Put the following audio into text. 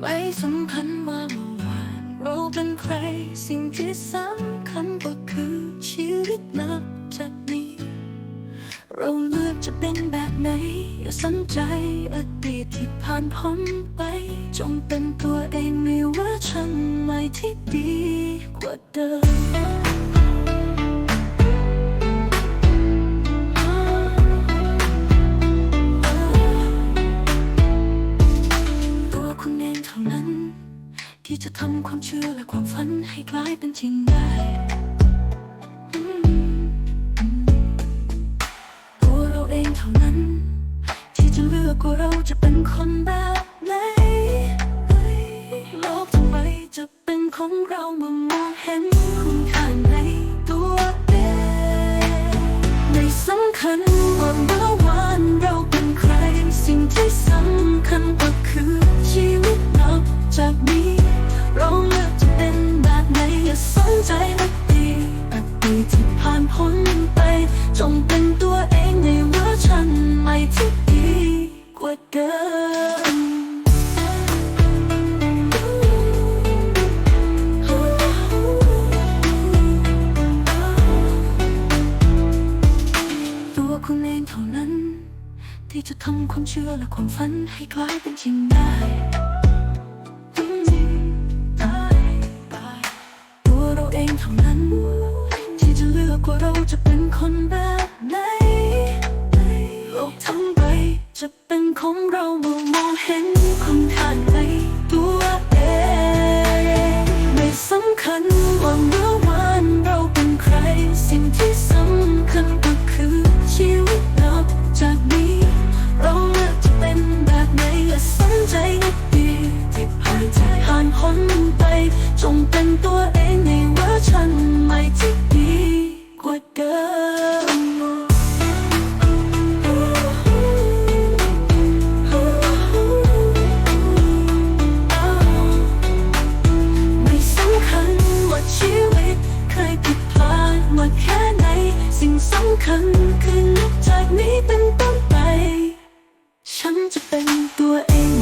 ไม่สำคัญว่าเมื่อวานเราเป็นใครสิ่งที่สำคัญก็คือชีวิตนับจากนี้ เราเลือกจะเป็นแบบไหน อย่าสนใจอดีตที่ผ่านพ้นไป จงเป็นตัวเองในเวอร์ชันใหม่ที่ดีกว่าเดิม ทำความเชื่อและความฝันให้กลายเป็นจริงได้ีที่ผ่านพ้นไป จงเป็นตัวเองในเวอร์ชันใหม่ที่ดีกว่าเดิมตัวคุณเองเท่านั้น ที่จะทำความเชื่อและความฝันให้กลายเป็นจริงได้ตัวเราเองเท่านั้น ว่าเราจะเป็นคนแบบไหนโลกทั้งใบจะเป็นของเราเมื่อมองเห็นคุณค่าในตัวเองไม่สำคัญว่าเมื่อวานเราเป็นใคร สิ่งที่สำคัญก็คือชีวิตนับจากนี้ เราเลือกจะเป็นแบบไหนอย่าสนใจอดีตที่ผ่านที่ผ่านพ้นไปจง คือนับจากนี้เป็นต้นไป ฉันจะเป็นตัวเอง